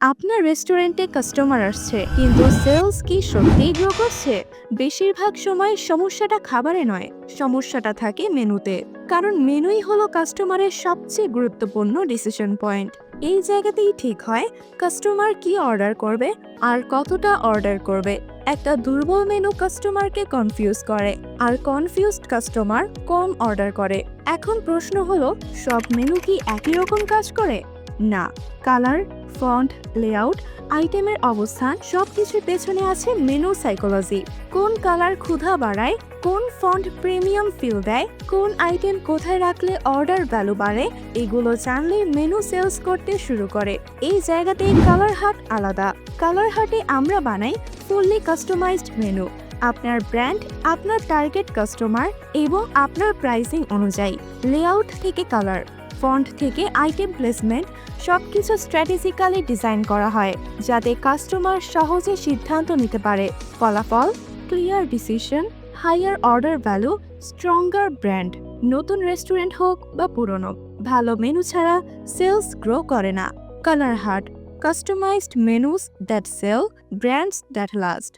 আপনার রেস্টুরেন্টে কাস্টমার আসছে, কিন্তু সেলস কি সত্যিই গ্রো করছে? বেশিরভাগ সময় সমস্যাটা খাবারে নয়, সমস্যাটা থাকে মেনুতে। কারণ মেনুই হলো কাস্টমারের সবচেয়ে গুরুত্বপূর্ণ ডিসিশন পয়েন্ট এই জায়গাতেই ঠিক হয়, কাস্টমার কি অর্ডার করবে আর কতটা অর্ডার করবে। একটা দুর্বল মেনু কাস্টমারকে কনফিউজ করে, আর কনফিউজড কাস্টমার কম অর্ডার করে। এখন প্রশ্ন হলো, সব মেনু কি একই রকম কাজ করে? না, কালার, ফন্ট, লেআউট, আইটেমের অবস্থান, সবকিছুর পেছনে আছে মেনু সাইকোলজি। কোন কালার ক্ষুধা বাড়ায়, কোন ফন্ট প্রিমিয়াম ফিল দেয়, কোন আইটেম কোথায় রাখলে অর্ডার ভ্যালু বাড়ে, এগুলো জানলে মেনু সেলস করতে শুরু করে। এই জায়গাতে কালার হাট আলাদা। কালার হাটে আমরা বানাই ফুললি কাস্টমাইজড মেনু। আপনার ব্র্যান্ড, আপনার টার্গেট কাস্টমার এবং আপনার প্রাইসিং অনুযায়ী। লেআউট থেকে কালার। ফন্ট থেকে আইটেম প্লেসমেন্ট সব কিছু স্ট্র্যাটেজিক্যালি ডিজাইন করা হয়, যাতে কাস্টমার সহজে সিদ্ধান্ত নিতে পারে। ফলাফল clear decision higher order value stronger brand নতুন রেস্টুরেন্ট হোক বা পুরনো। ভালো মেনু ছাড়া সেলস গ্রো করে না। Colour heart customised menus that sell brands that last